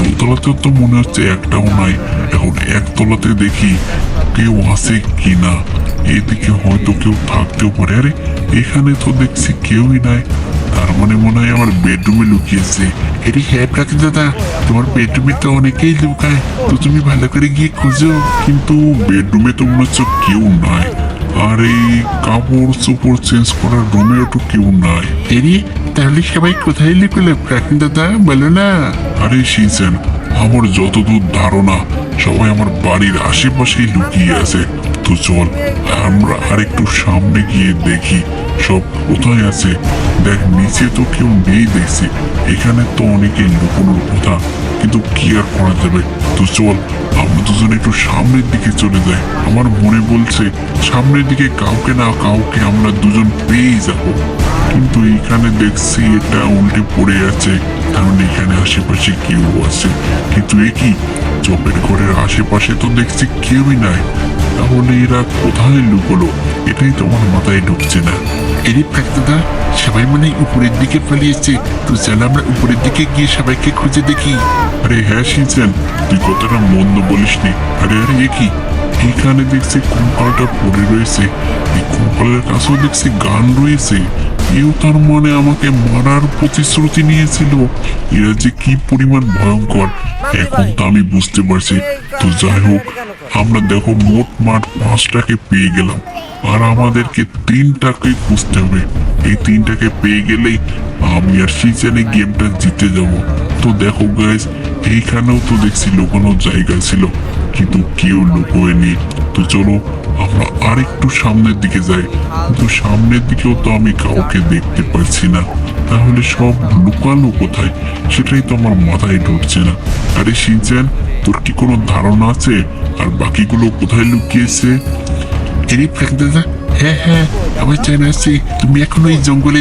দোতলাতেও তো মনে হচ্ছে একটাও নাই। এখন একতলাতে দেখি কেউ আছে কিনা। এদিকে হয়তো কেউ থাকতেও পারে। আরে, এখানে তো দেখছি কেউই নাই। তার মানে মনে হয় আমার বেডরুমে লুকিয়েছে। এটি হ্যাঁ প্রাকি দাদা, তোমার বেডরুমে তো অনেকেই লুকায়। তো তুমি ভালো করে গিয়ে খুঁজো। কিন্তু বেডরুমে তো মনে হচ্ছে কেউ নাই। আর এই কাপড় চোপড় চেঞ্জ করার রুমেও তো কেউ নাই। এরি, তাহলে সবাই কোথায় লুকলো প্রাকি দাদা? বলো না। আরে সিজন আমার যতদূর ধারণা, সবাই আমার বাড়ির আশেপাশেই লুকিয়ে আছে। তো চল, আমরা আরেকটু সামনে গিয়ে দেখি, সব কোথায় আছে। দেখ, নিচে তো কেউ নেই দেখছি। এখানে তো অনেকে লুকোনোর কথা, কিন্তু কি আর করা যাবে? তো চল, আমরা দুজন একটু সামনের দিকে চলে যাই। আমার মনে বলছে, সামনের দিকে কাউকে না কাউকে আমরা দুজন পেয়েই যাব। কিন্তু এখানে দেখছি এটা উল্টে পড়ে আছে। কারণ এখানে আশেপাশে কেউ আছে। কিন্তু এ কি? চপের ঘরের আশেপাশে তো দেখছি কেউই নাই। তাহলে এরা কোথায় লুকোলো? এটাই তো আমার মাথায় ঢুকছে না। সবাই মানে উপরের দিকে পালিয়েছে। তো আমরা উপরের দিকে গিয়ে সবাইকে খুঁজে দেখি। আরে হ্যাঁ শিনছেন তুই কতটা মন্দ বলিসনি। আরে আরে, এ কি? এখানে দেখছি কঙ্কালটা পড়ে রয়েছে। এই কাছেও দেখছি গান রয়েছে। এও তার মানে আমাকে মারার প্রতিশ্রুতি নিয়েছিল। এরা যে কি পরিমাণ ভয়ঙ্কর। এখন তো আমি বুঝতে পারছি। তো যাই হোক আমরা দেখো মোট মাঠ পাঁচটাকে পেয়ে গেলাম। আর আমাদেরকে তিনটাকে খুঁজতে হবে। এই তিনটাকে পেয়ে গেলেই আমি আর সিজনে গেমটা জিতে যাব। তো দেখো গাইজ এইখানেও তো দেখছি লুকানোর জায়গা ছিল। কিন্তু কেউ লুকোয়নি। তো চলো আরেকটু সামনের দিকে যাই। কিন্তু সামনের দিকেও তো আমি কাউকে দেখতে পাচ্ছি না। তাহলে সব লুকানো কোথায়? সেটাই তো আমার মাথায় ঢুকছে না। আরে সিনচ্যান, তোর কি কোনো ধারণা আছে? আর বাকিগুলো কোথায় লুকিয়েছে? হ্যাঁ হ্যাঁ আমার চাই আছে তুমি এখনও এই জঙ্গলে